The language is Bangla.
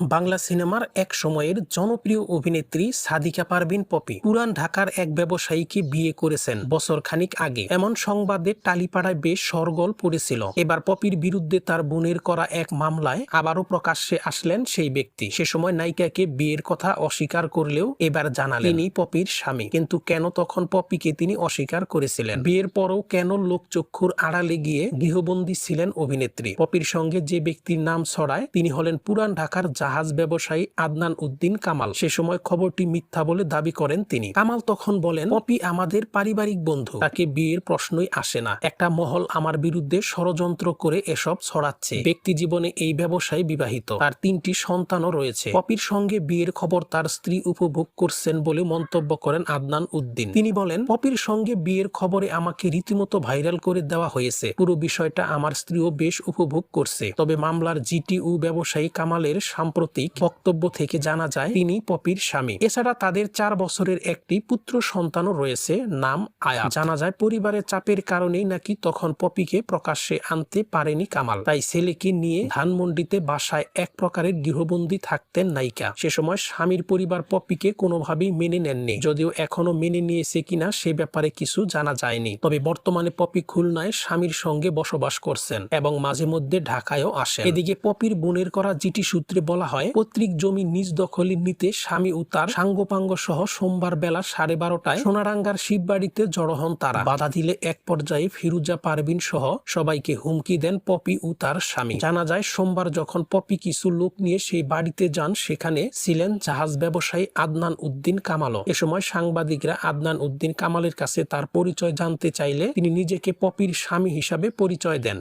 বাংলা সিনেমার এক সময়ের জনপ্রিয় অভিনেত্রী সাদিকা পারভিন পপি পুরান ঢাকার এক ব্যবসায়ীকে বিয়ে করেছেন বছর খানিক আগে। এমন সংবাদে টালিপাড়ায় বেশ সরগল পড়েছিল। এবার পপির বিরুদ্ধে তার বোনের করা এক মামলায় আবারও প্রকাশ্যে আসলেন সেই ব্যক্তি। সে সময় নায়িকাকে বিয়ের কথা অস্বীকার করলেও এবার জানালেন তিনি পপির স্বামী। কিন্তু কেন তখন পপিকে তিনি অস্বীকার করেছিলেন? বিয়ের পরও কেন লোকচক্ষুর আড়ালে গিয়ে গৃহবন্দী ছিলেন অভিনেত্রী? পপির সঙ্গে যে ব্যক্তির নাম ছড়ায়, তিনি হলেন পুরান ঢাকার জাহাজ ব্যবসায়ী আদনান উদ্দিন কামাল। সে সময় খবরটি মিথ্যা বলে দাবি করেন তিনি। কামাল তখন বলেন পপি আমাদের পারিবারিক বন্ধু। তাকে বিয়ের প্রশ্নই আসে না। একটা মহল আমার বিরুদ্ধে ষড়যন্ত্র করে এসব ছড়াচ্ছে। ব্যক্তি জীবনে এই ব্যবসায় বিবাহিত। তার তিনটি সন্তানও রয়েছে। পপির সঙ্গে বিয়ের খবর তার স্ত্রী উপভোগ করছেন বলে মন্তব্য করেন আদনান উদ্দিন। তিনি বলেন পপির সঙ্গে বিয়ের খবরে আমাকে রীতিমতো ভাইরাল করে দেওয়া হয়েছে। পুরো বিষয়টা আমার স্ত্রীও বেশ উপভোগ করছে। তবে মামলার জিটিউ ব্যবসায়ী কামালের সাম্প্রতিক বক্তব্য থেকে জানা যায়, তিনি পপির স্বামী। এছাড়া তাদের চার বছরের একটি পুত্র সন্তানও রয়েছে, নাম আয়া। জানা যায়, পরিবারের চাপের কারণেই নাকি তখন পপিকে প্রকাশ্যে আনতে পারেনি কামাল। তাই ছেলেকে নিয়ে ধানমন্ডিতে বাসায় এক প্রকারের গৃহবন্দী থাকতেন নায়িকা। সে সময় স্বামীর পরিবার পপিকে কোনোভাবেই মেনে নেননি। যদিও এখনও মেনে নিয়েছে কিনা সে ব্যাপারে কিছু জানা যায়নি। তবে বর্তমানে পপি খুলনায় স্বামীর সঙ্গে বসবাস করছেন এবং মাঝে মধ্যে ঢাকায়ও আসেন। এদিকে পপির বোনের করা জিটি সূত্রে বলা হয়, পৈতৃক জমি নিজ দখলে নিতে স্বামী ও তার সাঙ্গপাঙ্গ সহ সোমবার বেলা সাড়ে বারোটায় সোনারাঙ্গার শিববাড়িতে জড়ো হন তারা। বাধা দিলে এক পর্যায়ে ফিরুজা পারবিন সহ সবাইকে হুমকি দেন পপি ও তার স্বামী। জানা যায়, সোমবার যখন পপি কিছু লোক নিয়ে সেই বাড়িতে যান, সেখানে ছিলেন জাহাজ ব্যবসায়ী আদনান উদ্দিন কামালও এ সময় সাংবাদিকরা আদনান উদ্দিন কামালের কাছে তার পরিচয় জানতে চাইলে তিনি নিজেকে পপির স্বামী হিসাবে পরিচয় দেন।